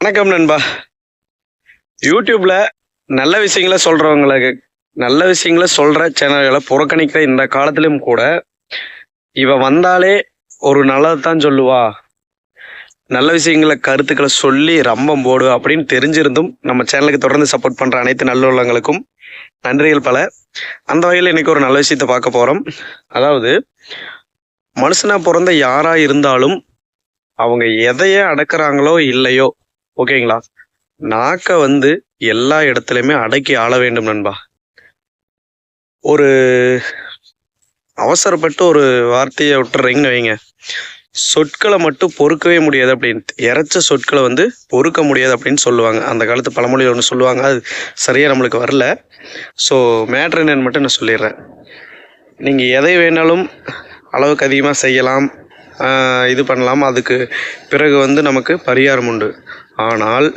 வணக்கம் நண்பா. யூடியூப்ல நல்ல விஷயங்களை சொல்றவங்களுக்கு நல்ல விஷயங்களை சொல்ற சேனல்களை புறக்கணிக்கிற இந்த காலத்திலும் கூட இவ வந்தாலே ஒரு நல்லதுதான் சொல்லுவா. நல்ல விஷயங்களை கருத்துக்களை சொல்லி ரம்பம் போடு அப்படின்னு தெரிஞ்சிருந்தும் நம்ம சேனலுக்கு தொடர்ந்து சப்போர்ட் பண்ற அனைத்து நல்லுள்ளங்களுக்கும் நன்றிகள் பல. அந்த வகையில் இன்னைக்கு ஒரு நல்ல விஷயத்த பார்க்க போறோம். அதாவது மனுஷனா பிறந்த யாரா இருந்தாலும் அவங்க எதையே அடக்குறாங்களோ இல்லையோ ஓகேங்களா? நாக்க வந்து எல்லா இடத்துலையுமே அடக்கி ஆள வேண்டும் நண்பா. ஒரு அவசரப்பட்டு ஒரு வார்த்தையை விட்டுறீங்கன்னு வைங்க. சொற்களை மட்டும் பொறுக்கவே முடியாது அப்படின்னு. இறைச்ச சொற்களை வந்து பொறுக்க முடியாது அப்படின்னு சொல்லுவாங்க. அந்த காலத்து பழமொழியில் ஒன்று சொல்லுவாங்க. அது சரியாக நம்மளுக்கு வரல. ஸோ மேட்ரு என்னன்னு மட்டும் நான் சொல்லிடுறேன். நீங்கள் எதை வேணாலும் அளவுக்கு அதிகமாக செய்யலாம். இது பண்ணலாம். அதுக்கு பிறகு வந்து நமக்கு பரிகாரம் உண்டு. ஆனால்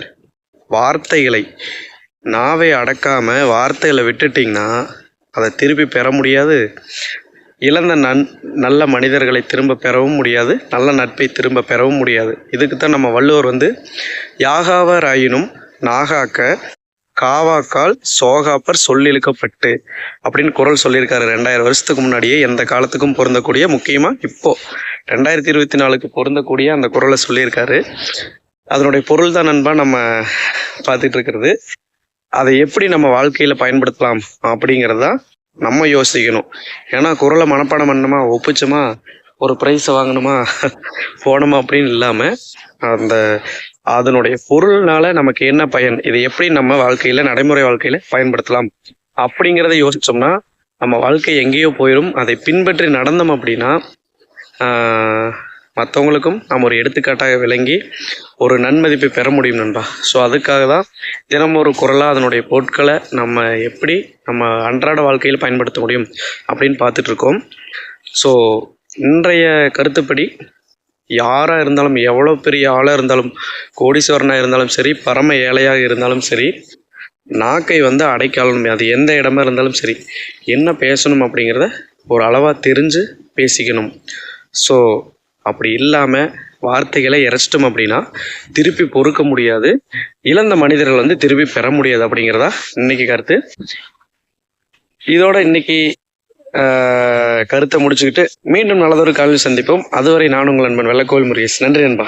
வார்த்தைகளை நாவை அடக்காமல் வார்த்தைகளை விட்டுட்டிங்கன்னா அதை திருப்பி பெற முடியாது. இழந்த நன் நல்ல மனிதர்களை திரும்ப பெறவும் முடியாது. நல்ல நட்பை திரும்ப பெறவும் முடியாது. இதுக்கு தான் நம்ம வள்ளுவர் வந்து யாகாவர் ஆயினும் நாகாக்க காவாக்கால் சோகாப்பர் சொல்லிழுக்கப்பட்டு அப்படின்னு குரல் சொல்லியிருக்காரு ரெண்டாயிரம் வருஷத்துக்கு முன்னாடியே. எந்த காலத்துக்கும் பொருந்தக்கூடிய முக்கியமாக இப்போது ரெண்டாயிரத்தி இருபத்தி நாலுக்கு பொருந்தக்கூடிய அந்த குரலை சொல்லியிருக்காரு. அதனுடைய பொருள் தான் நண்பா நம்ம பார்த்துட்டு இருக்கிறது. அதை எப்படி நம்ம வாழ்க்கையில் பயன்படுத்தலாம் அப்படிங்கிறது தான் நம்ம யோசிக்கணும். ஏன்னா குரலை மனப்பாடம் பண்ணணுமா ஒப்பிச்சோமா ஒரு ப்ரைஸை வாங்கணுமா போனோமா அப்படின்னு இல்லாமல் அந்த அதனுடைய பொருள்னால நமக்கு என்ன பயன் இதை எப்படி நம்ம வாழ்க்கையில் நடைமுறை வாழ்க்கையில் பயன்படுத்தலாம் அப்படிங்கிறத யோசித்தோம்னா நம்ம வாழ்க்கை எங்கேயோ போயிடும் அதை பின்பற்றி நடந்தோம் அப்படின்னா மற்றவங்களுக்கும் நாம் ஒரு எடுத்துக்காட்டாக விளங்கி ஒரு நன்மதிப்பை பெற முடியும் நண்பா. ஸோ அதுக்காக தான் தினமும் ஒரு குரலாக அதனுடைய பொருட்களை நம்ம எப்படி நம்ம அன்றாட வாழ்க்கையில் பயன்படுத்த முடியும் அப்படின்னு பார்த்துட்ருக்கோம் ஸோ இன்றைய கருத்துப்படி யாராக இருந்தாலும் எவ்வளோ பெரிய ஆளாக இருந்தாலும் கோடீஸ்வரனாக இருந்தாலும் சரி பரம ஏழையாக இருந்தாலும் சரி நாக்கை வந்து அடைக்காலணும் அது எந்த இடமா இருந்தாலும் சரி என்ன பேசணும் அப்படிங்கிறத ஒரு அளவாக தெரிஞ்சு பேசிக்கணும். ஸோ அப்படி இல்லாமல் வார்த்தைகளை இறைச்சிட்டோம் அப்படின்னா திருப்பி பொறுக்க முடியாது. இழந்த மனிதர்கள் வந்து திருப்பி பெற முடியாது அப்படிங்கிறதா இன்னைக்கு கருத்து. இதோட இன்னைக்கு ஆஹ், கருத்தை முடிச்சுக்கிட்டு மீண்டும் நல்லதொரு காலையில் சந்திப்போம். அதுவரை நான் உங்கள் நண்பன் வெள்ளக்கோவில் முருகேஷ். நன்றி நண்பா